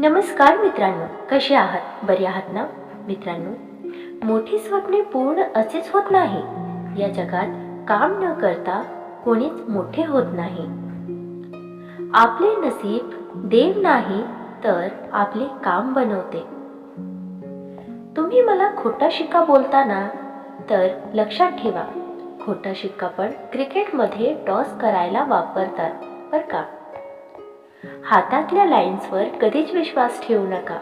नमस्कार मित्रांनो कसे आहात? बरे आहात ना? मित्रांनो मोठी स्वप्ने पूर्ण असेच होत नाही. या जगात काम न करता कोणीच मोठे होत नाही. आपले नसीब देव नाही तर आपले काम बनवते. तुम्ही मला खोटा शिक्का बोलताना तर लक्षात ठेवा खोटा शिक्का पण क्रिकेटमध्ये टॉस करायला वापरतात बरं का? हातातल्या लाईन्सवर कधीच विश्वास ठेवू नका.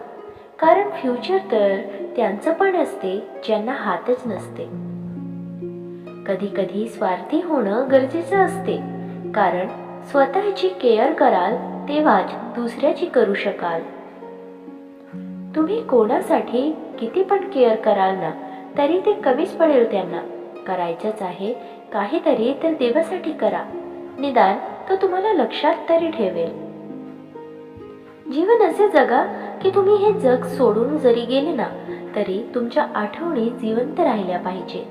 कारण फ्युचर तर त्यांचं पण असते ज्यांना हातच नसते. कधी कधी स्वार्थी होणं गरजेचं असते. कारण स्वतःची केअर कराल तेव्हाच दुसऱ्याची करू शकाल. तुम्ही कोणासाठी किती पण केअर कराल ना तरी ते कमीच पडेल त्यांना. करायचंच आहे काहीतरी तर देवासाठी करा. निदान तो तुम्हाला लक्षात तरी ठेवेल. जीवन असे जगा की तुम्ही हे जग सोडून जरी गेले ना तरी तुमच्या आठवणी जिवंत राहिल्या पाहिजे.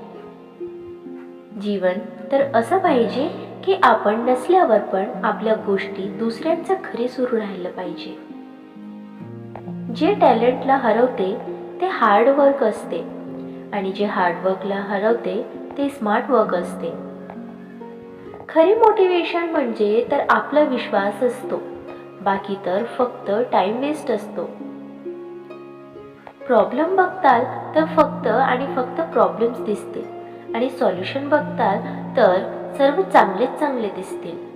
जीवन तर असं पाहिजे की आपण नसल्यावर पण आपल्या गोष्टी दुसऱ्यांचं खरी सुरू राहिलं पाहिजे. जे टॅलेंटला हरवते ते हार्डवर्क असते. आणि जे हार्डवर्कला हरवते ते स्मार्ट वर्क असते. खरी मोटिवेशन म्हणजे तर आपला विश्वास असतो. बाकी तर फक्त टाइम वेस्ट असतो. प्रॉब्लेम बघताल तर फक्त आणि फक्त प्रॉब्लेम्स दिसतील. आणि सॉल्युशन बघताल तर सर्व चांगलेच चांगले दिसतील.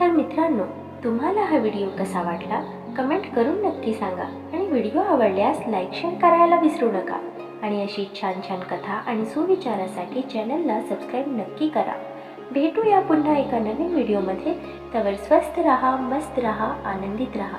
तर मित्रांनो तुम्हाला हा व्हिडिओ कसा वाटला? कमेंट करून नक्की सांगा. आणि व्हिडिओ आवडल्यास लाईक शेअर करायला विसरू नका. आणि अशी छान छान कथा आणि सुविचारासाठी चॅनलला सबस्क्राईब नक्की करा. भेटूया पुन्हा एका नवीन व्हिडिओमध्ये. तवर स्वस्त रहा मस्त रहा आनंदित रहा.